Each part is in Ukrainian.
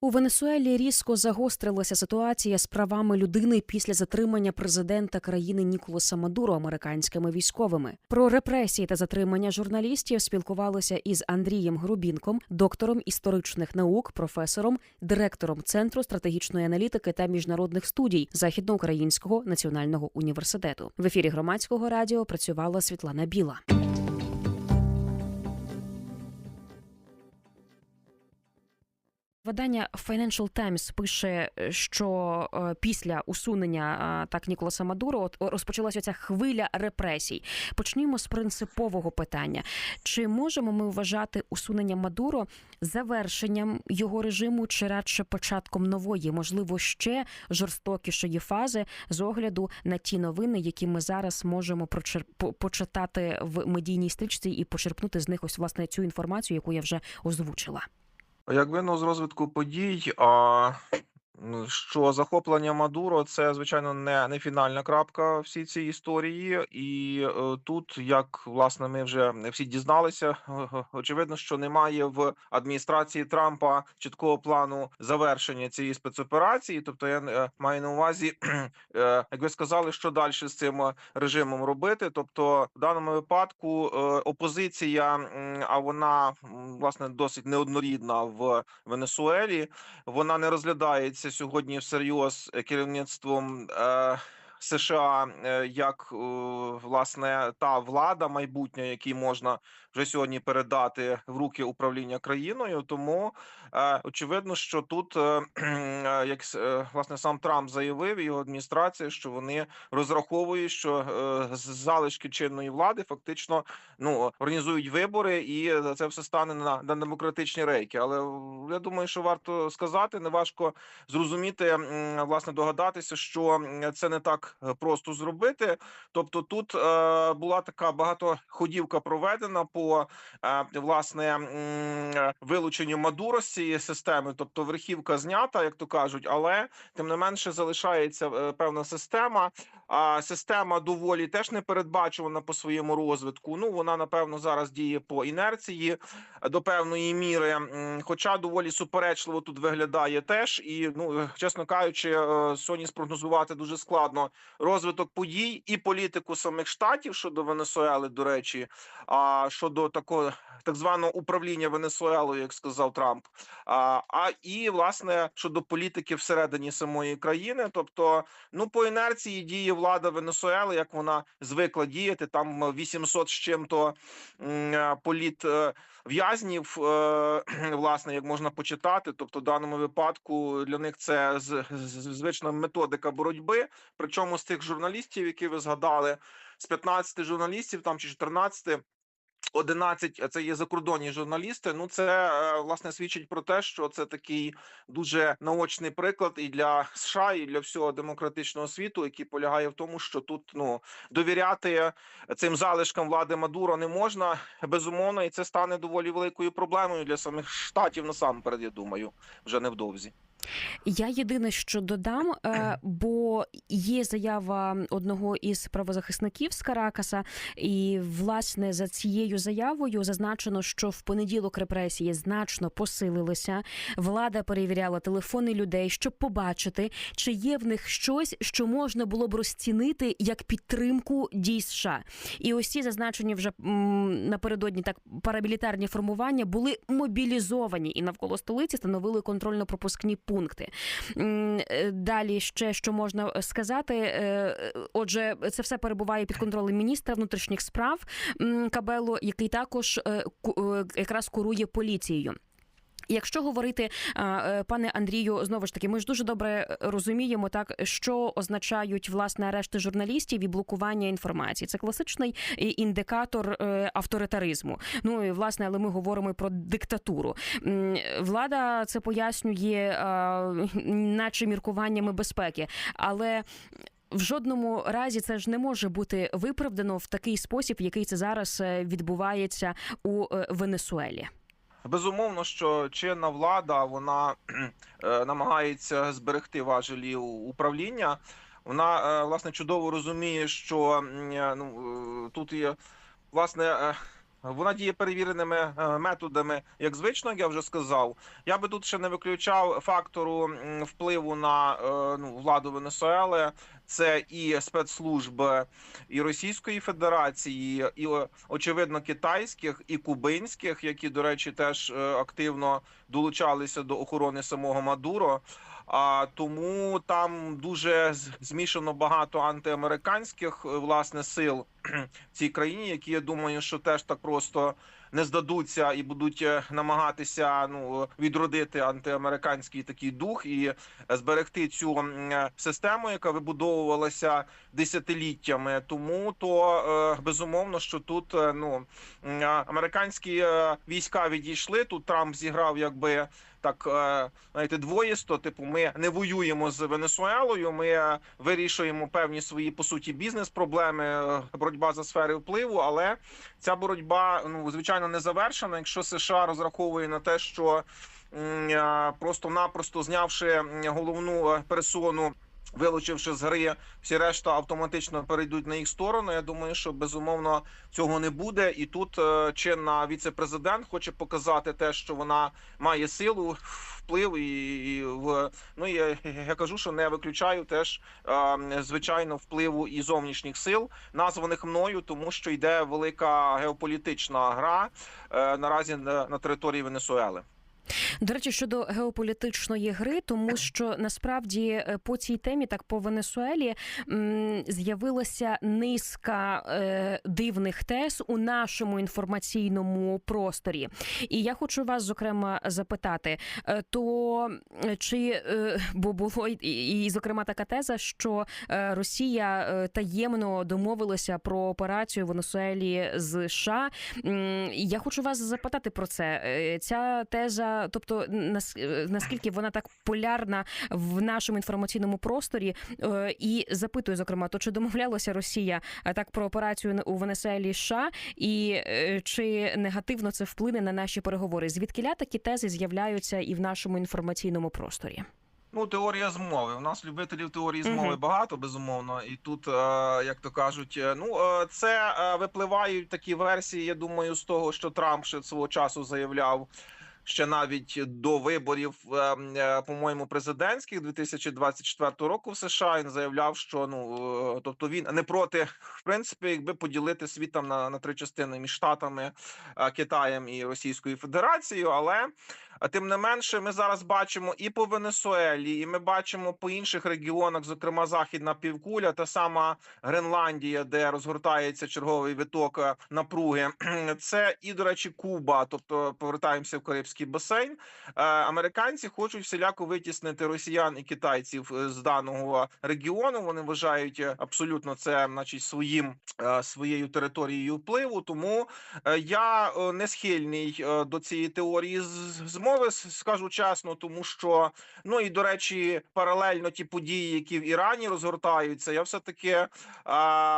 У Венесуелі різко загострилася ситуація з правами людини після затримання президента країни Ніколаса Мадуро американськими військовими. Про репресії та затримання журналістів спілкувалися із Андрієм Грубінком, доктором історичних наук, професором, директором Центру стратегічної аналітики та міжнародних студій Західноукраїнського національного університету. В ефірі громадського радіо працювала Світлана Біла. Видання Financial Times пише, що е, після усунення е, так Ніколаса Мадуро розпочалася ця хвиля репресій. Почнімо з принципового питання: чи можемо ми вважати усунення Мадуро завершенням його режиму, чи радше початком нової, можливо, ще жорстокішої фази з огляду на ті новини, які ми зараз можемо почитати в медійній стрічці і почерпнути з них ось власне цю інформацію, яку я вже озвучила. Як видно з розвитку подій, а, що захоплення Мадуро це, звичайно, не, не фінальна крапка всій цій історії. І е, тут, як власне, ми вже всі дізналися, очевидно, що немає в адміністрації Трампа чіткого плану завершення цієї спецоперації. Тобто, я е, маю на увазі, е, як ви сказали, що далі з цим режимом робити. Тобто, в даному випадку опозиція, а вона власне досить неоднорідна в Венесуелі. Вона не розглядається сьогодні всерйоз е, керівництвом. Е, США е, як е, власне та влада майбутня, якій можна вже сьогодні передати в руки управління країною. Тому е, очевидно, що тут, е, е, як е, власне сам Трамп заявив, і його адміністрація, що вони розраховують, що е, залишки чинної влади фактично ну організують вибори, і е, це все стане на, на демократичні рейки. Але я думаю, що варто сказати, неважко зрозуміти, власне, догадатися, що це не так е, просто зробити. Тобто, тут е, була така багатоходівка проведена по е, власне е, вилученню Мадуро з цієї системи, тобто верхівка знята, як то кажуть, але тим не менше залишається е, певна система. А система доволі теж не передбачувана по своєму розвитку. Ну вона напевно зараз діє по інерції до певної міри, хоча доволі суперечливо тут виглядає теж. І ну чесно кажучи, сьогодні спрогнозувати дуже складно розвиток подій і політику самих штатів щодо Венесуели, до речі, а щодо такого так званого управління Венесуелою, як сказав Трамп. А, а і власне щодо політики всередині самої країни, тобто. Ну, по інерції діє влада Венесуели, як вона звикла діяти. Там е, 800 з чим-то м, е, політ е, в'язнів, е, власне, як можна почитати. Тобто, в даному випадку для них це звична методика боротьби. Причому з тих журналістів, які ви згадали, з 15 журналістів там чи 14 11 це є закордонні журналісти. Ну це е, власне свідчить про те, що це такий дуже наочний приклад і для США, і для всього демократичного світу, який полягає в тому, що тут ну довіряти цим залишкам влади Мадуро не можна безумовно, і це стане доволі великою проблемою для самих штатів. Насамперед, я думаю, вже невдовзі. Я єдине, що додам, е, бо є заява одного із правозахисників з Каракаса, і власне за цією заявою зазначено, що в понеділок репресії значно посилилися. Влада перевіряла телефони людей, щоб побачити, чи є в них щось, що можна було б розцінити як підтримку дій США. І ось ці зазначені вже напередодні так парамілітарні формування були мобілізовані і навколо столиці становили контрольно-пропускні пункти. Е, Далі ще що можна сказати. е, Отже, це все перебуває під контролем міністра внутрішніх справ Кабело, який також е, е, якраз курує поліцією. Якщо говорити, е, пане Андрію, знову ж таки, ми ж дуже добре розуміємо, так що означають власне арешти журналістів і блокування інформації. Це класичний е, індикатор е, авторитаризму. Ну і власне, але ми говоримо про диктатуру. Влада це пояснює, наче міркуваннями безпеки, але. В жодному разі це ж не може бути виправдано в такий спосіб, який це зараз відбувається у Венесуелі. Безумовно, що чинна влада вона е, намагається зберегти важелі управління. Вона е, власне чудово розуміє, що е, ну тут є власне. Е, вона діє перевіреними е, методами, як звично, як я вже сказав. Я би тут ще не виключав фактору впливу на е, ну, владу Венесуели. Це і спецслужби і Російської Федерації, і очевидно китайських, і кубинських, які, до речі, теж активно долучалися до охорони самого Мадуро. А тому там дуже змішано багато антиамериканських е, власне сил в цій країні, які я думаю, що теж так просто не здадуться і будуть е, намагатися ну відродити антиамериканський такий дух і зберегти цю е, систему, яка вибудовувалася десятиліттями. Тому то безумовно, що тут ну американські війська відійшли. Тут Трамп зіграв якби. Так, е, знаєте, двоїсто. Типу, ми не воюємо з Венесуелою. Ми е, вирішуємо певні свої по суті бізнес-проблеми, е, боротьба за сфери впливу. Але ця боротьба ну звичайно не завершена. Якщо США розраховує на те, що просто-напросто знявши головну персону. Вилучивши з гри, всі решта автоматично перейдуть на їх сторону. Я думаю, що безумовно цього не буде. І тут е, чинна віце-президент хоче показати те, що вона має силу, вплив і, в ну я, я кажу, що не виключаю теж е, звичайно впливу і зовнішніх сил, названих мною, тому що йде велика геополітична гра е, наразі на, на території Венесуели. До речі, щодо геополітичної гри, тому що насправді е, по цій темі, так по Венесуелі, з'явилася низка е, дивних тез у нашому інформаційному просторі. І я хочу вас зокрема запитати: е, то чи бо було і, зокрема така теза, що Росія таємно домовилася про операцію в Венесуелі з США. Я хочу вас запитати про це. Ця теза, тобто нас- наскільки вона так полярна в нашому інформаційному просторі, Е, і запитую, зокрема, то чи домовлялася Росія е, так про операцію у Венесуелі США, і е, чи негативно це вплине на наші переговори? Звідкиля такі тези з'являються і в нашому інформаційному просторі? Ну, теорія змови. У нас любителів теорії змови Мгм. багато, безумовно. І тут, як то кажуть, ну це випливають такі версії. Я думаю, з того, що Трамп ще свого часу заявляв. Ще навіть до виборів, е, е, по-моєму, президентських 2024 року в США. Він заявляв, що ну е, тобто він не проти, в принципі, якби поділити світ там на, на три частини між штатами, е, Китаєм і Російською Федерацією, але а тим не менше, ми зараз бачимо і по Венесуелі, і ми бачимо по інших регіонах, зокрема Західна півкуля, та сама Гренландія, де розгортається черговий виток е, напруги. Це і, до речі, Куба, тобто повертаємося в Карибський басейн. Е, Американці хочуть всіляко витіснити росіян і китайців е, з даного регіону. Вони вважають абсолютно це, значить, своїм своєю територією впливу. Тому Я не схильний до цієї теорії з- змови, скажу чесно, тому що ну і до речі, паралельно ті події, які в Ірані розгортаються, я все таки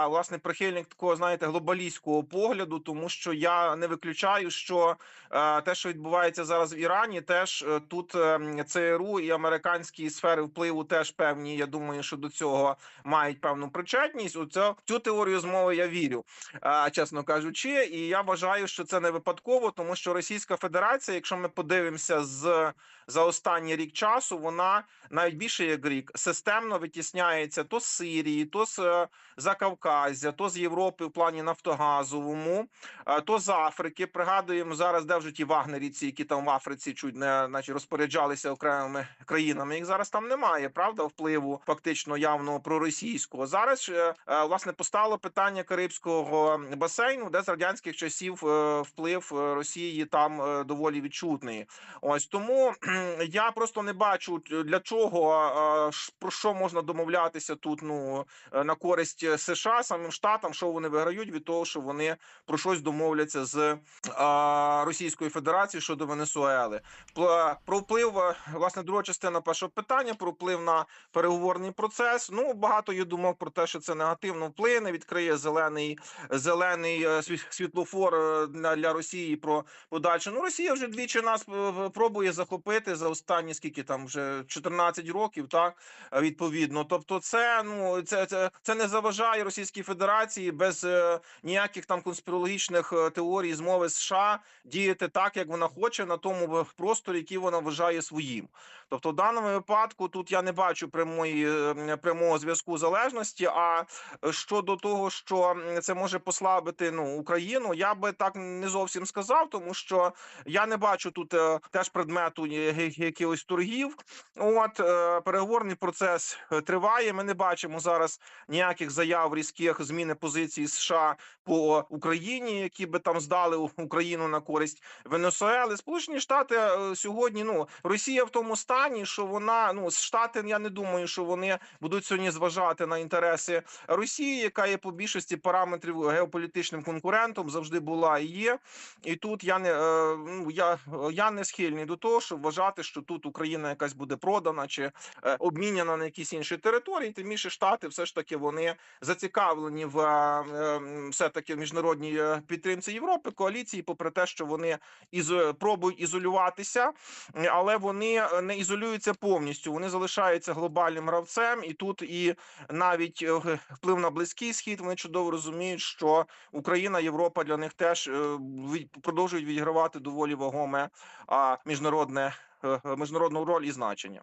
власне прихильник такого, знаєте, глобалістського погляду, тому що я не виключаю, що е, те, що відбувається зараз в Ірані, теж е, тут е, м, ЦРУ і американські сфери впливу теж певні. Я думаю, що до цього мають певну причетність. У цю, цю теорію змови я вірю а, чесно кажучи, і я вважаю, що це не випадково, тому що Російська Федерація, якщо ми подивимося з за останній рік часу, вона навіть більше як рік системно витісняється то з Сирії, то з е, Закавказя, то з Європи в плані нафтогазовому, е, то з Африки. Пригадуємо зараз, де вже ті вагнерівці, які там в Африці чуть не наче розпоряджалися окремими країнами. Їх зараз там немає, правда, впливу фактично явного проросійського. Зараз е, власне постало питання Карибського басейну, де з радянських часів вплив Росії там доволі відчутний. Ось тому я просто не бачу для чого про що можна домовлятися тут. Ну е, на користь е, США самим штатам, що вони виграють від того, що вони про щось домовляться з Російською Федерацією щодо Венесуели. Про вплив е, власне друга частина першого питання про вплив на переговорний процес. Ну багато є думок про те, що це негативно вплине, відкриє зелений зелений світлофор для, Росії про подальше. Ну Росія вже двічі нас пробує захопити за останні скільки там вже 14 років, так відповідно. Тобто, це ну це, це, це не заважає Російській Федерації без е, ніяких там конспірологічних е, теорій змови США діяти так, як вона хоче на тому просторі, який вона вважає своїм. Тобто, в даному випадку тут я не бачу прямої е, прямого зв'язку залежності. А е, щодо того, що це може послабити ну Україну, я би так не зовсім сказав, тому що я не бачу тут е, теж предмету якихось торгів. От е, переговорний процес е, триває. Ми не бачимо зараз ніяких заяв різких зміни позиції США по Україні, які би там здали Україну на користь Венесуели. Сполучені Штати е, сьогодні. Ну Росія в тому стані, що вона ну штати. Я не думаю, що вони будуть сьогодні зважати на інтереси Росії, яка є по більшості параметрів геополітичним конкурентом, завжди була і є. І тут я не ну я, я не схильний до того, щоб вважати, що тут Україна якась буде продана чи е, обміняна на якісь інші території. Тим більше штати все ж таки вони зацікавлені в е, все таки міжнародній е, підтримці Європи, коаліції, попри те, що вони із пробують ізолюватися, але вони не ізолюються повністю. Вони залишаються глобальним гравцем, і тут і навіть вплив на близький схід. Вони чудово розуміють, що Україна, Європа для них теж продовжують відігравати доволі вагоме міжнародне міжнародну роль і значення.